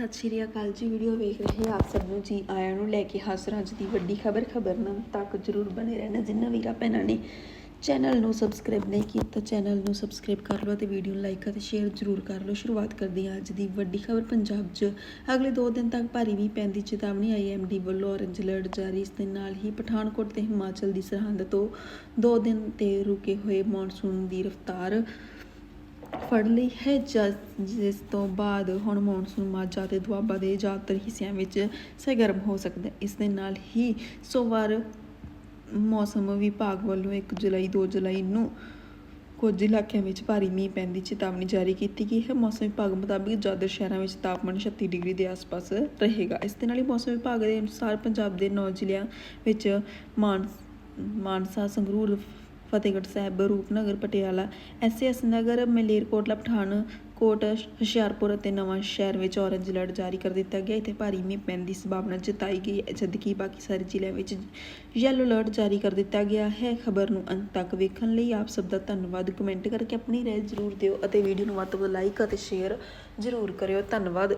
ਸਤਿ ਸ਼੍ਰੀ ਅਕਾਲ ਜੀ ਵੀਡੀਓ ਵੇਖ ਰਹੇ ਆਪ ਸਭ ਨੂੰ। ਜੀ ਆਇਆਂ ਨੂੰ ਲੈ ਕੇ ਹਾਜ਼ਰ ਅੱਜ ਦੀ ਵੱਡੀ ਖਬਰ ਖਬਰਨਾਮ ਤੱਕ ਜਰੂਰ ਬਣੇ ਰਹਿਣਾ। ਜਿੰਨਾ ਵੀਰਾ ਭੈਣਾਂ ਨੇ ਚੈਨਲ ਨੂੰ ਸਬਸਕ੍ਰਾਈਬ ਨਹੀਂ ਕੀਤਾ, ਚੈਨਲ ਨੂੰ ਸਬਸਕ੍ਰਾਈਬ ਕਰ ਲਓ ਤੇ ਵੀਡੀਓ ਨੂੰ ਲਾਈਕ ਅਤੇ ਸ਼ੇਅਰ ਜਰੂਰ ਕਰ ਲਓ। ਸ਼ੁਰੂਆਤ ਕਰਦੇ ਹਾਂ ਅੱਜ ਦੀ ਵੱਡੀ ਖਬਰ ਪੰਜਾਬ 'ਚ। ਅਗਲੇ 2 ਦਿਨ ਤੱਕ ਭਾਰੀ ਮੀਂਹ ਪੈਣ ਦੀ ਚੇਤਾਵਨੀ ਆਈਐਮਡੀ ਵੱਲੋਂ ਔਰੰਜ ਅਲਰਟ ਜਾਰੀ। ਇਸ ਦੇ ਨਾਲ ਹੀ ਪਠਾਨਕੋਟ ਤੇ ਹਿਮਾਚਲ ਦੀ ਸਰਹੰਦ ਤੋਂ 2 ਦਿਨ ਤੇ ਰੁਕੇ ਹੋਏ ਮੌਨਸੂਨ ਦੀ ਰਫ਼ਤਾਰ ਫੜ ਲਈ ਹੈ। ਜ- ਜਿਸ ਤੋਂ ਬਾਅਦ ਹੁਣ ਮੌਨਸੂਨ ਮਾਝਾ ਤੇ ਦੁਆਬਾ ਦੇ ਜ਼ਿਆਦਾਤਰ ਹਿੱਸਿਆਂ ਵਿੱਚ ਸਰਗਰਮ ਹੋ ਸਕਦਾ ਹੈ। ਇਸ ਦੇ ਨਾਲ ਹੀ ਸੋਮਵਾਰ ਮੌਸਮ ਵਿਭਾਗ ਵੱਲੋਂ 1 ਜੁਲਾਈ 2 ਜੁਲਾਈ ਨੂੰ ਕੁਝ ਇਲਾਕਿਆਂ ਵਿੱਚ ਭਾਰੀ ਮੀਂਹ ਪੈਣ ਦੀ ਚੇਤਾਵਨੀ ਜਾਰੀ ਕੀਤੀ ਗਈ ਹੈ। ਮੌਸਮ ਵਿਭਾਗ ਮੁਤਾਬਿਕ ਜ਼ਿਆਦਾਤਰ ਸ਼ਹਿਰਾਂ ਵਿੱਚ ਤਾਪਮਾਨ 36 ਡਿਗਰੀ ਦੇ ਆਸ-ਪਾਸ ਰਹੇਗਾ। ਇਸ ਦੇ ਨਾਲ ਹੀ ਮੌਸਮ ਵਿਭਾਗ ਦੇ ਅਨੁਸਾਰ ਪੰਜਾਬ ਦੇ 9 ਜ਼ਿਲ੍ਹਿਆਂ ਵਿੱਚ ਮਾਨ ਮਾਨਸਾ, ਸੰਗਰੂਰ ਫਤਿਹਗੜ੍ਹ ਸਾਹਿਬ, ਰੂਪਨਗਰ, ਪਟਿਆਲਾ ਐਸਐਸ ਨਗਰ ਮਲੇਰਕੋਟਲਾ ਪਠਾਨਕੋਟ ਹੁਸ਼ਿਆਰਪੁਰ ਅਤੇ ਨਵਾਂ ਸ਼ਹਿਰ ਵਿੱਚ ਔਰੇਂਜ ਅਲਰਟ ਜਾਰੀ ਕਰ ਦਿੱਤਾ ਗਿਆ। ਇੱਥੇ ਭਾਰੀ ਮੀਂਹ ਪੈਣ ਦੀ ਸੰਭਾਵਨਾ ਜਤਾਈ ਗਈ ਹੈ, ਜਦਕਿ ਬਾਕੀ ਸਾਰੇ ਜ਼ਿਲ੍ਹਿਆਂ ਵਿੱਚ ਯੈਲੋ ਅਲਰਟ ਜਾਰੀ ਕਰ ਦਿੱਤਾ ਗਿਆ ਹੈ। ਖਬਰ ਨੂੰ ਅੰਤ ਤੱਕ ਵੇਖਣ ਲਈ ਆਪ ਸਭ ਦਾ ਧੰਨਵਾਦ। ਕਮੈਂਟ ਕਰਕੇ ਆਪਣੀ ਰਾਏ ਜ਼ਰੂਰ ਦਿਓ ਅਤੇ ਵੀਡੀਓ ਨੂੰ ਵੱਧ ਤੋਂ ਵੱਧ ਲਾਈਕ ਅਤੇ ਸ਼ੇਅਰ ਜ਼ਰੂਰ ਕਰਿਓ। ਧੰਨਵਾਦ।